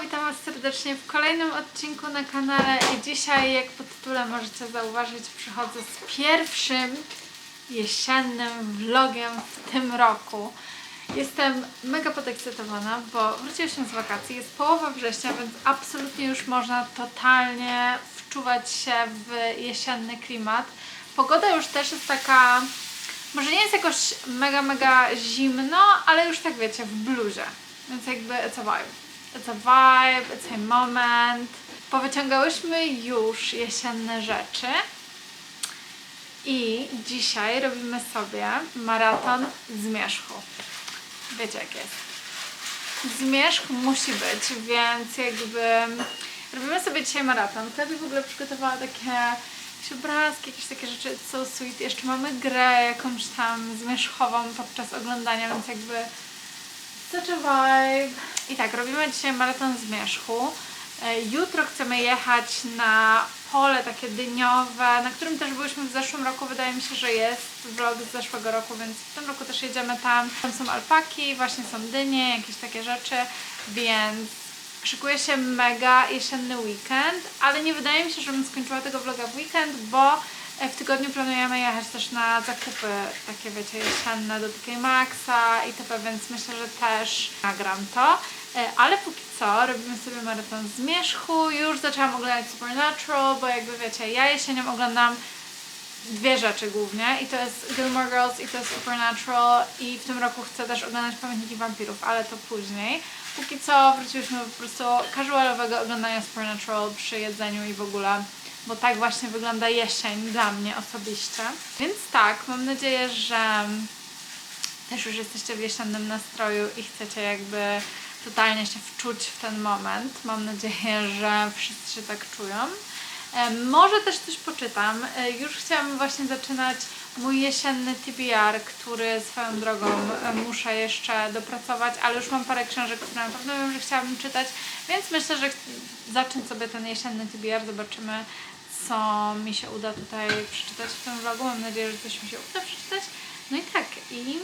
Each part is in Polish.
Witam Was serdecznie w kolejnym odcinku na kanale i dzisiaj, jak po tytule możecie zauważyć, przychodzę z pierwszym jesiennym vlogiem w tym roku. Jestem mega podekscytowana, bo wróciłyśmy z wakacji, jest połowa września, więc absolutnie już można totalnie wczuwać się w jesienny klimat. Pogoda już też jest taka, może nie jest jakoś mega, mega zimno, ale już tak wiecie, w bluzie. Więc jakby a vibe. It's a vibe, it's a moment. Powyciągałyśmy już jesienne rzeczy. I dzisiaj robimy sobie maraton zmierzchu. Wiecie jak jest. Zmierzch musi być, więc jakby robimy sobie dzisiaj maraton. Klaudii w ogóle przygotowała takie jakieś obrazki, jakieś takie rzeczy, so sweet. Jeszcze mamy grę jakąś tam zmierzchową podczas oglądania, więc jakby such a vibe. I tak, robimy dzisiaj maraton zmierzchu. E, Jutro chcemy jechać na pole takie dyniowe, na którym też byliśmy w zeszłym roku. Wydaje mi się, że jest vlog z zeszłego roku, więc w tym roku też jedziemy tam. Tam są alpaki, właśnie są dynie, jakieś takie rzeczy, więc szykuje się mega jesienny weekend, ale nie wydaje mi się, żebym skończyła tego vloga w weekend, bo w tygodniu planujemy jechać też na zakupy takie wiecie jesienne do TK Maxa i TP, więc myślę, że też nagram to. E, Ale póki co robimy sobie maraton zmierzchu. Już zaczęłam oglądać Supernatural, bo jakby wiecie, ja jesienią oglądam dwie rzeczy głównie i to jest Gilmore Girls i to jest Supernatural i w tym roku chcę też oglądać Pamiętniki Wampirów, ale to później. Póki co wróciliśmy po prostu casualowego oglądania Supernatural przy jedzeniu i w ogóle, bo tak właśnie wygląda jesień dla mnie osobiście. Więc tak, mam nadzieję, że też już jesteście w jesiennym nastroju i chcecie jakby totalnie się wczuć w ten moment. Mam nadzieję, że wszyscy się tak czują. Może też coś poczytam. E, Już chciałam właśnie zaczynać mój jesienny TBR, który swoją drogą e, muszę jeszcze dopracować, ale już mam parę książek, które na pewno wiem, że chciałabym czytać, więc myślę, że zacznę sobie ten jesienny TBR, zobaczymy co mi się uda tutaj przeczytać w tym vlogu. Mam nadzieję, że coś mi się uda przeczytać. No i tak, i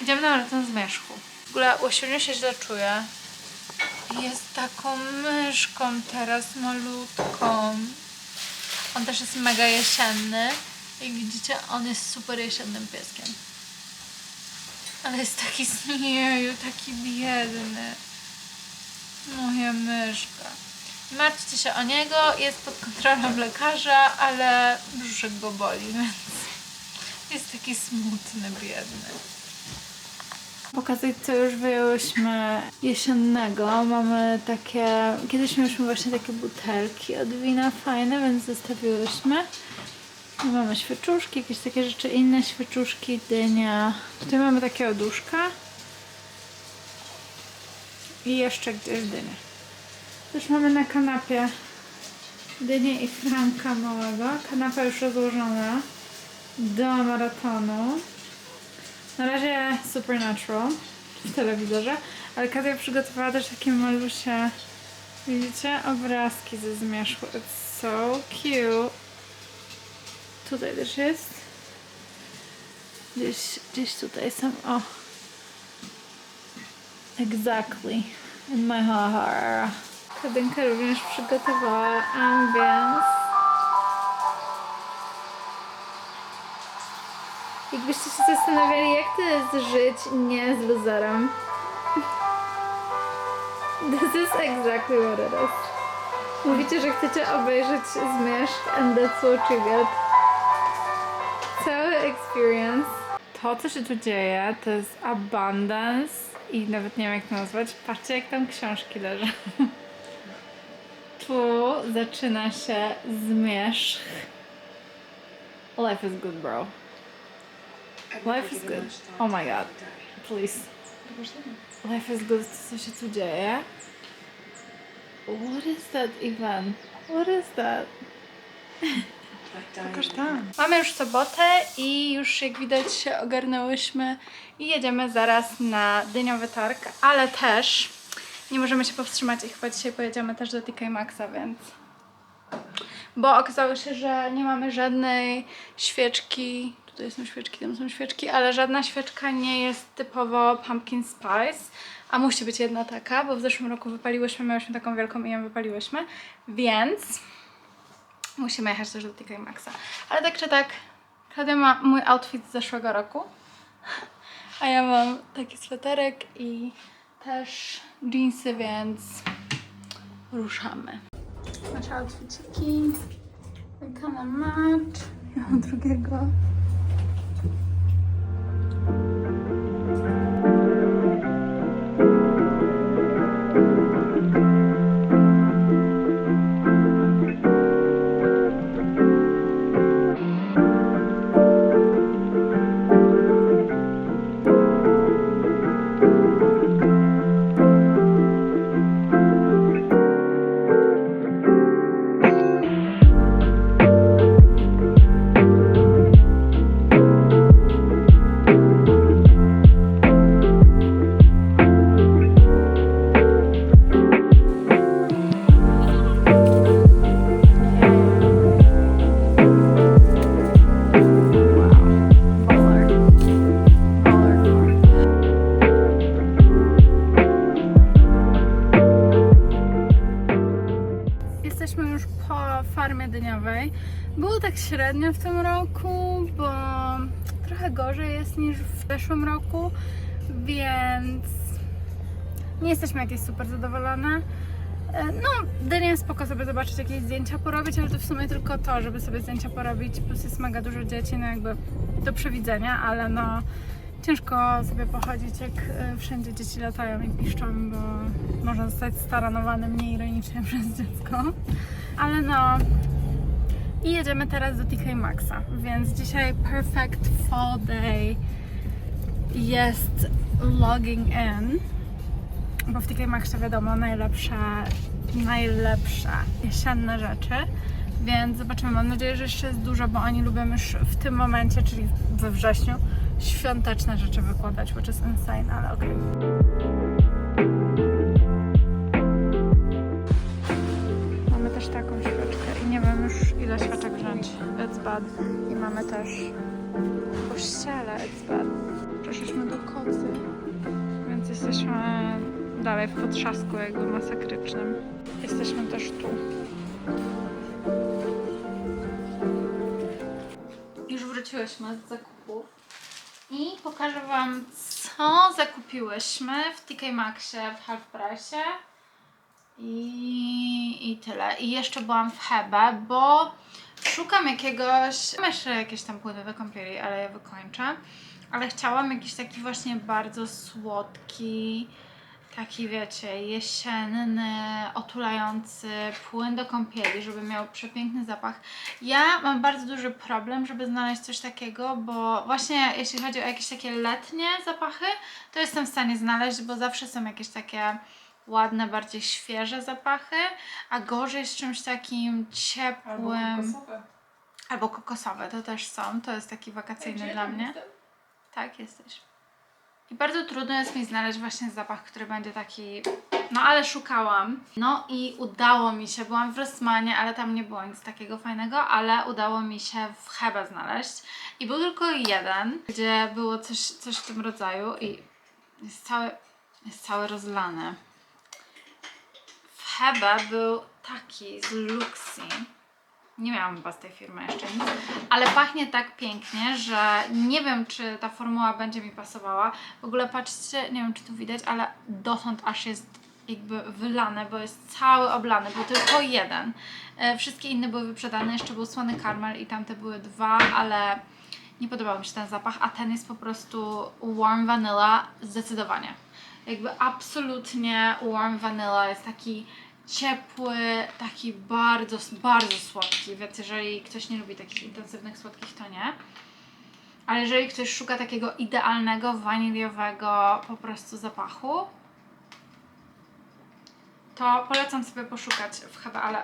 idziemy na maraton zmierzchu. W ogóle Łosiuniu się źle czuje. Jest taką myszką teraz malutką. On też jest mega jesienny. Jak widzicie, on jest super jesiennym pieskiem. Ale jest taki snieju, taki biedny. Moja myszka. Martwcie się o niego, jest pod kontrolą lekarza, ale brzuszek go boli, więc jest taki smutny, biedny. Pokazać co już wyjęłyśmy jesiennego. Mamy takie, kiedyś mieliśmy właśnie takie butelki od wina fajne, więc zostawiłyśmy. Mamy świeczuszki, jakieś takie rzeczy inne, świeczuszki, dynia. Tutaj mamy takie oduszka. I jeszcze gdzieś dynię. Też mamy na kanapie dynię i franka małego. Kanapa już rozłożona do maratonu. Na razie Supernatural w telewizorze, ale Katia przygotowała też takie malusie, widzicie, obrazki ze zmierzchu. It's so cute. Tutaj też jest. Gdzieś, gdzieś tutaj są, o. Exactly. In my heart. Kadynka również przygotowała ambience. Jakbyście się zastanawiali, jak to jest żyć nie z luzerem. This is exactly what it is. Mówicie, że chcecie obejrzeć zmierzch and that's what you get. Cały experience. To, co się tu dzieje, to jest abundance i nawet nie wiem, jak to nazwać. Patrzcie, jak tam książki leżą. Tu zaczyna się zmierzch. Life is good, bro. Life is good. Oh my god. Please. Life is good. Co się tu dzieje? What is that even? What is that? Pokaż tam. Mamy już sobotę i już jak widać się ogarnęłyśmy i jedziemy zaraz na dyniowy targ, ale też nie możemy się powstrzymać i chyba dzisiaj pojedziemy też do TK Maxa, więc bo okazało się, że nie mamy żadnej świeczki. Tu Tutaj są świeczki, tam są świeczki, ale żadna świeczka nie jest typowo pumpkin spice, a musi być jedna taka, bo w zeszłym roku wypaliłyśmy, miałyśmy taką wielką i ją wypaliłyśmy, więc musimy jechać też do TK Maxa. Ale tak czy tak, Klaudia ma mój outfit z zeszłego roku, a ja mam taki sweterek i też jeansy, więc ruszamy. Nasze outfitiki, na match, ja mam drugiego. Jesteśmy jakieś super zadowolone. E, No, dynię spoko sobie zobaczyć jakieś zdjęcia porobić, ale to w sumie tylko to, żeby sobie zdjęcia porobić, plus jest mega dużo dzieci, no jakby do przewidzenia, ale no ciężko sobie pochodzić, jak e, wszędzie dzieci latają i piszczą, bo można zostać staranowany mniej ironicznie przez dziecko. Ale no i jedziemy teraz do TK Maxa, więc dzisiaj perfect fall day jest logging in bo w TK Maxie wiadomo najlepsze, najlepsze jesienne rzeczy, więc zobaczymy. Mam nadzieję, że jeszcze jest dużo, bo oni lubią już w tym momencie, czyli we wrześniu, świąteczne rzeczy wykładać, which is insane, ale okej. Mamy też taką świeczkę i nie wiem już ile świeczek wziąć. It's bad. I mamy też kościele, it's bad. Przeszliśmy do kocy, więc jesteśmy dalej w potrzasku jakby masakrycznym. Jesteśmy też tu. Już wróciłyśmy z zakupów i pokażę Wam, co zakupiłyśmy w TK Maxie w Half Price. I, I tyle. I jeszcze byłam w Hebe, bo szukam jakiegoś. Mam jeszcze jakieś tam płyny do kąpieli, ale je wykończę. Ale chciałam jakiś taki właśnie bardzo słodki, taki wiecie, jesienny, otulający płyn do kąpieli, żeby miał przepiękny zapach. Ja mam bardzo duży problem, żeby znaleźć coś takiego, bo właśnie jeśli chodzi o jakieś takie letnie zapachy, to jestem w stanie znaleźć, bo zawsze są jakieś takie ładne, bardziej świeże zapachy, a gorzej z czymś takim ciepłym. Albo kokosowe, to też są. To jest taki wakacyjny dla mnie. Tak, jesteś. I bardzo trudno jest mi znaleźć właśnie zapach, który będzie taki. No ale szukałam. No i udało mi się. Byłam w Rossmanie, ale tam nie było nic takiego fajnego, ale udało mi się w Hebe znaleźć. I był tylko jeden, gdzie było coś, coś w tym rodzaju i jest cały, jest cały rozlany. W Hebe był taki z Luxi. Nie miałam chyba z tej firmy jeszcze nic, ale pachnie tak pięknie, że nie wiem, czy ta formuła będzie mi pasowała. W ogóle patrzcie, nie wiem, czy tu widać, ale dotąd aż jest jakby wylane, bo jest cały oblany, był tylko jeden. E, Wszystkie inne były wyprzedane, jeszcze był słony karmel i tamte były dwa, ale nie podobał mi się ten zapach, a ten jest po prostu warm vanilla zdecydowanie. Jakby absolutnie warm vanilla jest taki ciepły, taki bardzo, bardzo słodki, więc jeżeli ktoś nie lubi takich intensywnych słodkich, to nie. Ale jeżeli ktoś szuka takiego idealnego, waniliowego po prostu zapachu, to polecam sobie poszukać w Hebe, ale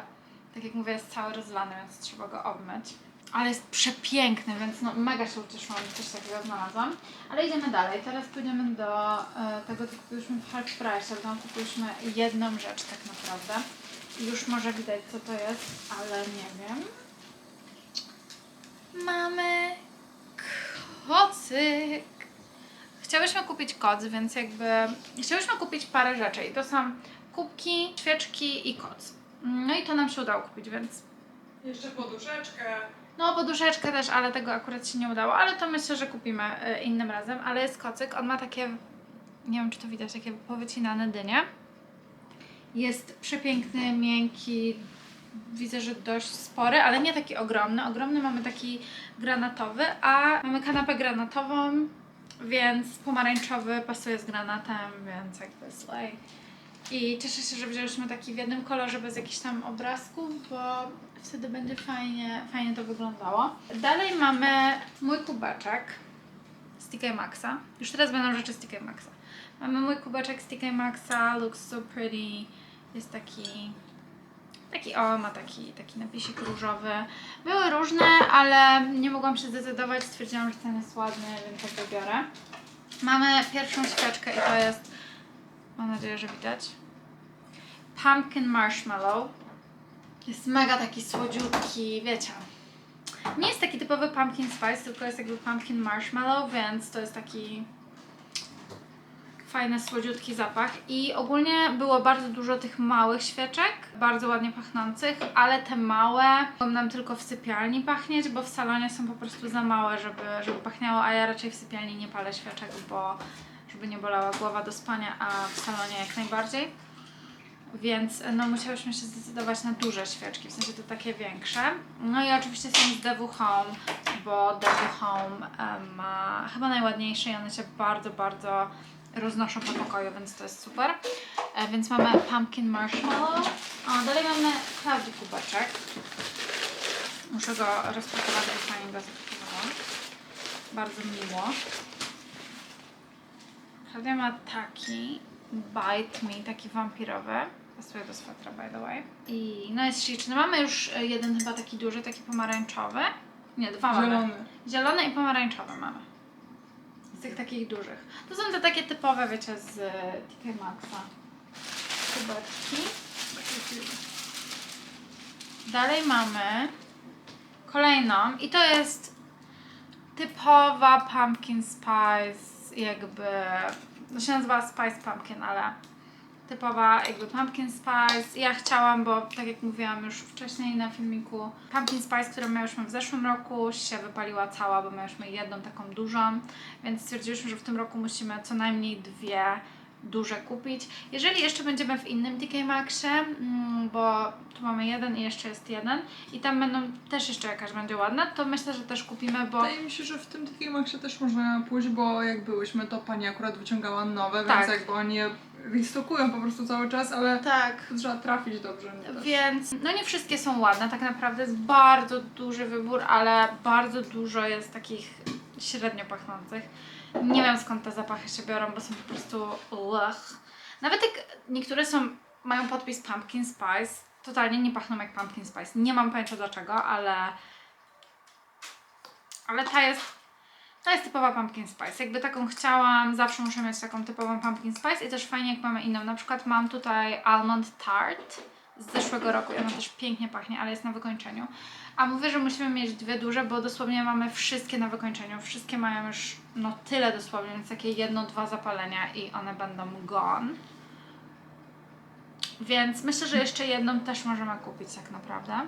tak jak mówię, jest cały rozlany, więc trzeba go obmyć. Ale jest przepiękny, więc no mega się ucieszyłam, że coś takiego znalazłam. Ale idziemy dalej. Teraz pójdziemy do e, tego, co kupiłyśmy w Half Price, tam kupiłyśmy jedną rzecz tak naprawdę. Już może widać, co to jest, ale nie wiem. Mamy kocyk. Chciałyśmy kupić koc, więc jakby chciałyśmy kupić parę rzeczy i to są kubki, świeczki i koc. No i to nam się udało kupić, więc Jeszcze poduszeczkę. No poduszeczkę też, ale tego akurat się nie udało, ale to myślę, że kupimy y, innym razem, ale jest kocyk, on ma takie, nie wiem czy to widać, takie powycinane dynie. Jest przepiękny, miękki, widzę, że dość spory, ale nie taki ogromny. Ogromny mamy taki granatowy, a mamy kanapę granatową, więc pomarańczowy pasuje z granatem, więc jakby slay. I cieszę się, że wzięliśmy taki w jednym kolorze bez jakichś tam obrazków, bo wtedy będzie fajnie, fajnie to wyglądało. Dalej mamy mój kubeczek z TK Maxa. Już teraz będą rzeczy z TK Maxa. Mamy mój kubeczek z TK Maxa, looks so pretty. Jest taki Taki, o, ma taki, taki napisik różowy. Były różne, ale nie mogłam się zdecydować. Stwierdziłam, że ten jest ładny, więc tak go biorę. Mamy pierwszą świeczkę i to jest, mam nadzieję, że widać, Pumpkin Marshmallow. Jest mega taki słodziutki, wiecie. Nie jest taki typowy pumpkin spice, tylko jest jakby pumpkin marshmallow, więc to jest taki fajny, słodziutki zapach. I ogólnie było bardzo dużo tych małych świeczek, bardzo ładnie pachnących, ale te małe mogą nam tylko w sypialni pachnieć, bo w salonie są po prostu za małe, żeby, żeby pachniało, a ja raczej w sypialni nie palę świeczek, bo żeby nie bolała głowa do spania, a w salonie jak najbardziej. Więc no musiałyśmy się zdecydować na duże świeczki, w sensie to takie większe. No i oczywiście są z Devu Home, bo Devu Home em, ma chyba najładniejsze i one się bardzo, bardzo roznoszą po pokoju, więc to jest super. E, więc mamy Pumpkin Marshmallow. O, dalej mamy Cloudy kubeczek. Muszę go rozpakować, bo fajnie go zapakowałam. Bardzo miło. Klaudia ma taki Bite Me, taki wampirowy. Pasuje do swetra, by the way. I no jest śliczny. Mamy już e, jeden chyba taki duży, taki pomarańczowy. Nie, dwa mamy. Zielony. Zielone i pomarańczowe mamy. Z tych takich dużych. To są te takie typowe, wiecie, z e, TK Maxa. Kubeczki. Dalej mamy kolejną i to jest typowa pumpkin spice, jakby, to się nazywa spice pumpkin, ale typowa jakby pumpkin spice. Ja chciałam, bo tak jak mówiłam już wcześniej na filmiku, pumpkin spice, którą miałyśmy w zeszłym roku, się wypaliła cała, bo miałyśmy jedną taką dużą, więc stwierdziliśmy, że w tym roku musimy co najmniej dwie duże kupić. Jeżeli jeszcze będziemy w innym TK Maxie, mm, bo tu mamy jeden i jeszcze jest jeden i tam będą też jeszcze jakaś będzie ładna, to myślę, że też kupimy, bo Wydaje mi się, że w tym takim się też można pójść, bo jak byłyśmy, to pani akurat wyciągała nowe, Tak. więc jakby oni je restokują po prostu cały czas, ale tak, trzeba trafić dobrze. Więc no nie wszystkie są ładne, tak naprawdę jest bardzo duży wybór, ale bardzo dużo jest takich średnio pachnących. Nie wiem skąd te zapachy się biorą, bo są po prostu ugh. Nawet jak niektóre są, mają podpis Pumpkin Spice, totalnie nie pachną jak Pumpkin Spice. Nie mam pojęcia dlaczego, ale ale ta jest ta jest typowa pumpkin spice. Jakby taką chciałam, zawsze muszę mieć taką typową pumpkin spice i też fajnie jak mamy inną. Na przykład mam tutaj almond tart z zeszłego roku i ona też pięknie pachnie, ale jest na wykończeniu. A mówię, że musimy mieć dwie duże, bo dosłownie mamy wszystkie na wykończeniu. Wszystkie mają już no tyle dosłownie, więc takie jedno, dwa zapalenia i one będą gone. Więc myślę, że jeszcze jedną też możemy kupić tak naprawdę.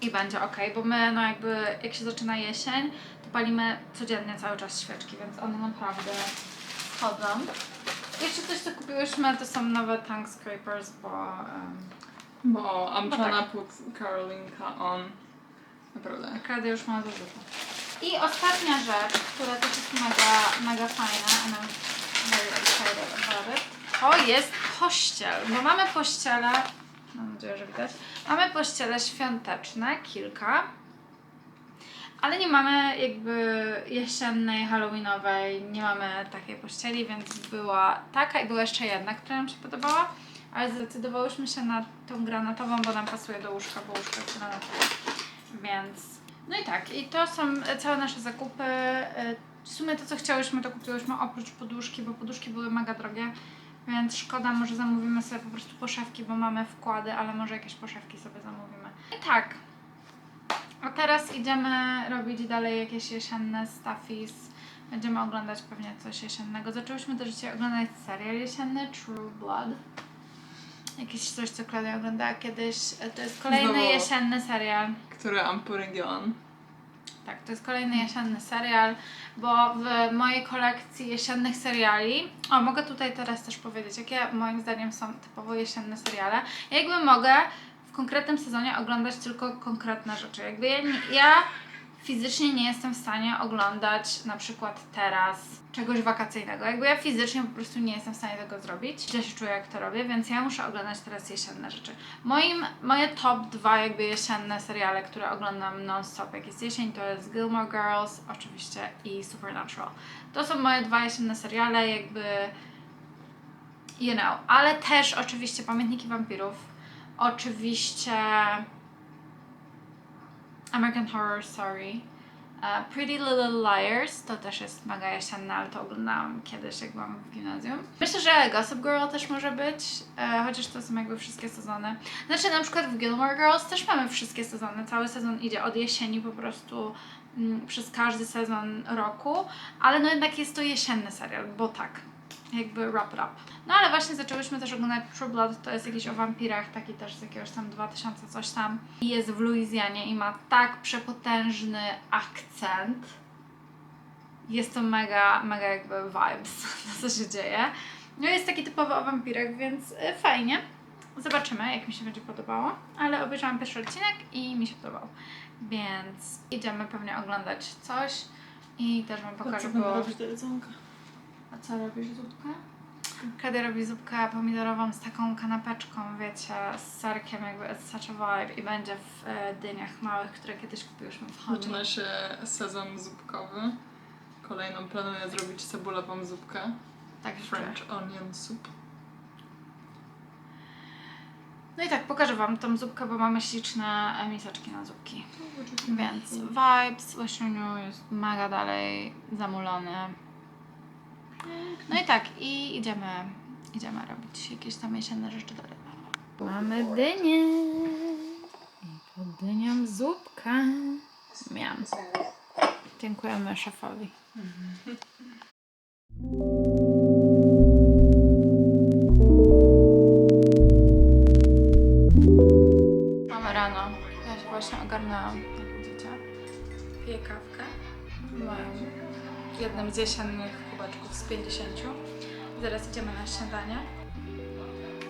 I będzie ok, bo my no jakby jak się zaczyna jesień, to palimy codziennie cały czas świeczki, więc one naprawdę schodzą. Jeszcze coś co kupiłyśmy to są nowe tongue scrapers, bo um, Bo I'm No trying tak. to put Carolinka on. Naprawdę. Kradia już ma zużyte. I ostatnia rzecz, która też jest mega, mega fajna, and I'm very excited about it, to jest pościel, bo mamy pościele, mam nadzieję, że widać, mamy pościele świąteczne, kilka, ale nie mamy jakby jesiennej, halloweenowej, nie mamy takiej pościeli, więc była taka i była jeszcze jedna, która nam się podobała, ale zdecydowałyśmy się na tą granatową, bo nam pasuje do łóżka, bo łóżko jest granatowe. Więc no i tak, i to są całe nasze zakupy. E, W sumie to, co chciałyśmy, to kupiłyśmy oprócz poduszki, bo poduszki były mega drogie, więc szkoda, może zamówimy sobie po prostu poszewki, bo mamy wkłady, ale może jakieś poszewki sobie zamówimy. I tak, A teraz idziemy robić dalej jakieś jesienne stuffies. Będziemy oglądać pewnie coś jesiennego. Zaczęłyśmy też dzisiaj oglądać serial jesienny True Blood. Jakieś coś, co Klaudia oglądała kiedyś. To jest kolejny Znowu. jesienny serial. Który I'm putting on. Tak, to jest kolejny jesienny serial, bo w mojej kolekcji jesiennych seriali, o mogę tutaj teraz też powiedzieć, jakie moim zdaniem są typowo jesienne seriale. Ja jakby mogę konkretnym sezonie oglądać tylko konkretne rzeczy. Jakby ja, nie, ja fizycznie nie jestem w stanie oglądać na przykład teraz czegoś wakacyjnego. Jakby ja fizycznie po prostu nie jestem w stanie tego zrobić. Źle się czuję jak to robię, więc ja muszę oglądać teraz jesienne rzeczy. Moim, moje top dwa jakby jesienne seriale, które oglądam non-stop jak jest jesień, to jest Gilmore Girls oczywiście i Supernatural. To są moje dwa jesienne seriale jakby you know, ale też oczywiście Pamiętniki Wampirów, oczywiście American Horror Story, e, Pretty Little Liars, to też jest mega jesienne, ale to oglądałam kiedyś, jak byłam w gimnazjum. Myślę, że Gossip Girl też może być, e, chociaż to są jakby wszystkie sezony. Znaczy na przykład w Gilmore Girls też mamy wszystkie sezony, cały sezon idzie od jesieni po prostu mm, przez każdy sezon roku, ale no jednak jest to jesienny serial, bo tak, jakby wrap up. No ale właśnie zaczęłyśmy też oglądać True Blood, to jest jakiś o wampirach, taki też z jakiegoś tam 2000 coś tam. I jest w Luizjanie i ma tak przepotężny akcent. Jest to mega, mega jakby vibes, to co się dzieje. No jest taki typowy o wampirach, więc y, fajnie. Zobaczymy, jak mi się będzie podobało. Ale obejrzałam pierwszy odcinek i mi się podobał. Więc idziemy pewnie oglądać coś i też Wam pokażę, bo... do jedzonka? A co robisz zupkę? Kiedy robi zupkę pomidorową z taką kanapeczką, wiecie, z serkiem, jakby it's such a vibe i będzie w e, dyniach małych, które kiedyś kupiłyśmy w Honey. Zaczyna się sezon zupkowy. Kolejną planuję zrobić cebulową zupkę. Tak. French onion soup. No i tak, pokażę Wam tą zupkę, bo mamy śliczne e, miseczki na zupki. Więc vibes, Łosiuniu jest mega dalej zamulony. No i tak, i idziemy, idziemy robić jakieś tam jesienne rzeczy dalej. Mamy dynię. I pod dynią zupka. Miam. Dziękujemy szefowi. Mamy rano. Ja się właśnie ogarnęłam, jak widzicie. Piję kawkę. Moją jednym z jesiennych kubeczków z 50. Zaraz idziemy na śniadanie.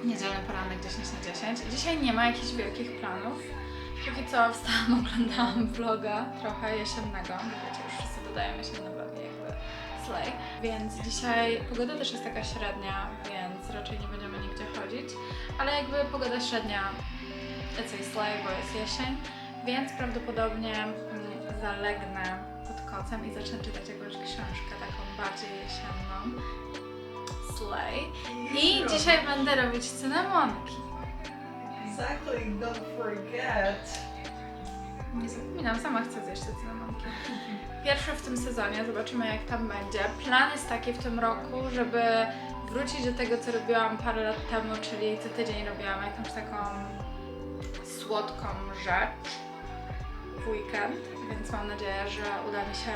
Niedzielny poranek 10 na 10. Dzisiaj nie ma jakichś wielkich planów. Póki co wstałam, oglądałam vloga trochę jesiennego. Wiecie, już wszyscy dodają jesienne vlogi jakby slay. Więc dzisiaj pogoda też jest taka średnia, więc raczej nie będziemy nigdzie chodzić. Ale jakby pogoda średnia It's a slay, bo jest jesień, więc prawdopodobnie mm, zalegnę i zacznę czytać jakąś książkę taką bardziej jesienną. Slay. I dzisiaj będę robić cynamonki. Exactly, don't forget. Nie zapominam, sama chcę zjeść te cynamonki. Pierwszy w tym sezonie, zobaczymy jak tam będzie. Plan jest taki w tym roku, żeby wrócić do tego, co robiłam parę lat temu, czyli co tydzień robiłam jakąś taką słodką rzecz weekend, więc mam nadzieję, że uda mi się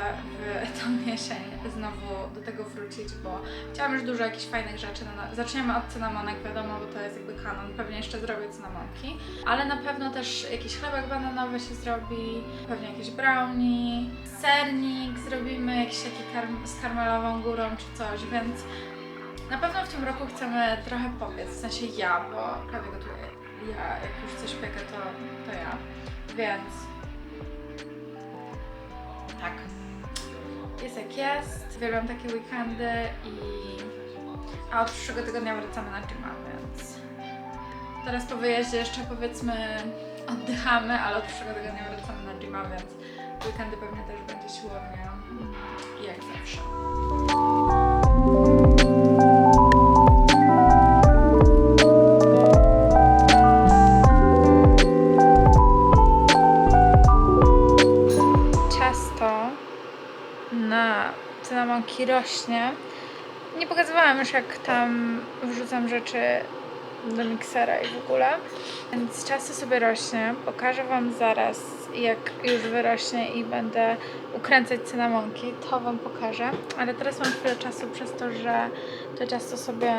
w tą jesień znowu do tego wrócić, bo chciałam już dużo jakichś fajnych rzeczy. Na- Zaczniemy od cynamonek, wiadomo, bo to jest jakby kanon. Pewnie jeszcze zrobię cynamonki, ale na pewno też jakiś chlebek bananowy się zrobi, pewnie jakieś brownie, sernik zrobimy, jakiś taki z karmelową górą czy coś, więc na pewno w tym roku chcemy trochę popiec, w sensie ja, bo prawie gotuję. Ja, jak już coś piekę, to, to ja. Więc tak. Jest jak jest. Uwielbiam takie weekendy i... A od przyszłego tygodnia wracamy na gyma, więc... Teraz po wyjeździe jeszcze powiedzmy oddychamy, ale od przyszłego tygodnia wracamy na gyma, więc weekendy pewnie też będzie siłownia. Jak zawsze. Cynamonki rośnie. Nie pokazywałam już jak tam wrzucam rzeczy do miksera i w ogóle. Więc ciasto sobie rośnie. Pokażę Wam zaraz jak już wyrośnie i będę ukręcać cynamonki, to Wam pokażę. Ale teraz mam chwilę czasu przez to, że to ciasto sobie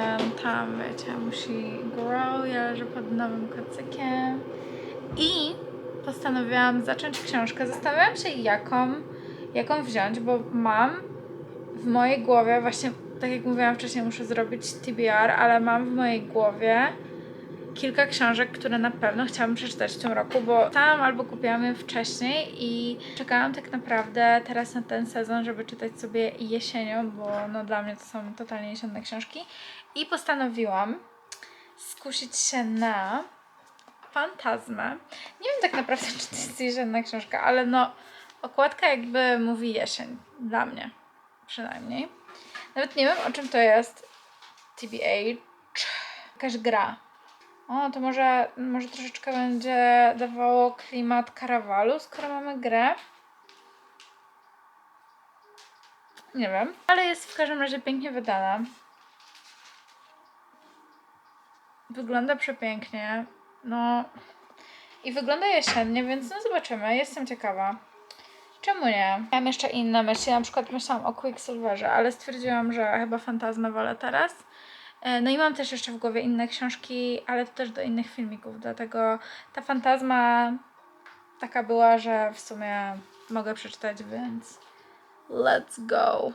tam, wiecie, musi grow. Ja leżę pod nowym kocykiem. I postanowiłam zacząć książkę. Zastanawiałam się, jaką, jaką wziąć, bo mam w mojej głowie, właśnie tak jak mówiłam wcześniej, muszę zrobić TBR, ale mam w mojej głowie kilka książek, które na pewno chciałabym przeczytać w tym roku, bo tam albo kupiłam je wcześniej i czekałam tak naprawdę teraz na ten sezon, żeby czytać sobie jesienią, bo no dla mnie to są totalnie jesienne książki. I postanowiłam skusić się na Fantazmę. Nie wiem tak naprawdę, czy to jest jesienna książka, ale no okładka jakby mówi jesień. Dla mnie przynajmniej. Nawet nie wiem, o czym to jest. TBH. Jakaś gra. O, to może, może troszeczkę będzie dawało klimat karawalu, skoro mamy grę. Nie wiem, ale jest w każdym razie pięknie wydana. Wygląda przepięknie. No i wygląda jesiennie, więc no zobaczymy. Jestem ciekawa. Czemu nie? Miałam jeszcze inne myśli, na przykład myślałam o Quicksilverze, ale stwierdziłam, że chyba Fantazmę wolę teraz. E, No i mam też jeszcze w głowie inne książki, ale to też do innych filmików, dlatego ta Fantazma taka była, że w sumie mogę przeczytać, więc let's go.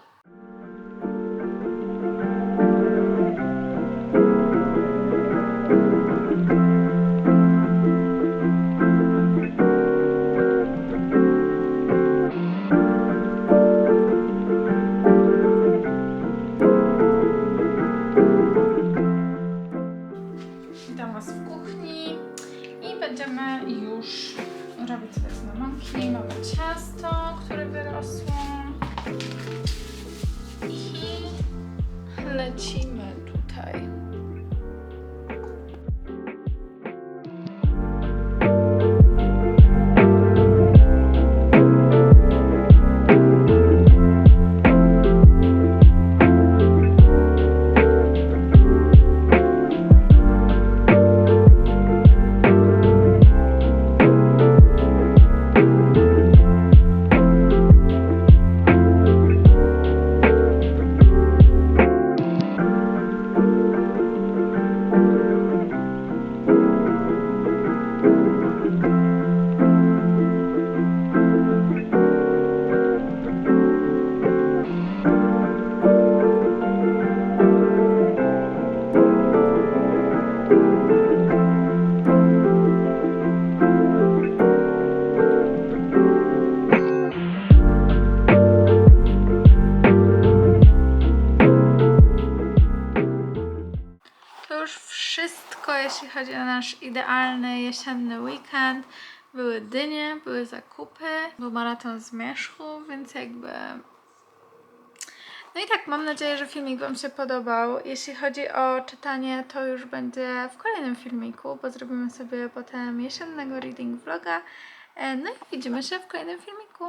Jeśli chodzi o nasz idealny jesienny weekend. Były dynie, były zakupy, był maraton zmierzchu, więc jakby. No i tak, mam nadzieję, że filmik Wam się podobał. Jeśli chodzi o czytanie, to już będzie w kolejnym filmiku, bo zrobimy sobie potem jesiennego reading vloga. E, No i widzimy się w kolejnym filmiku.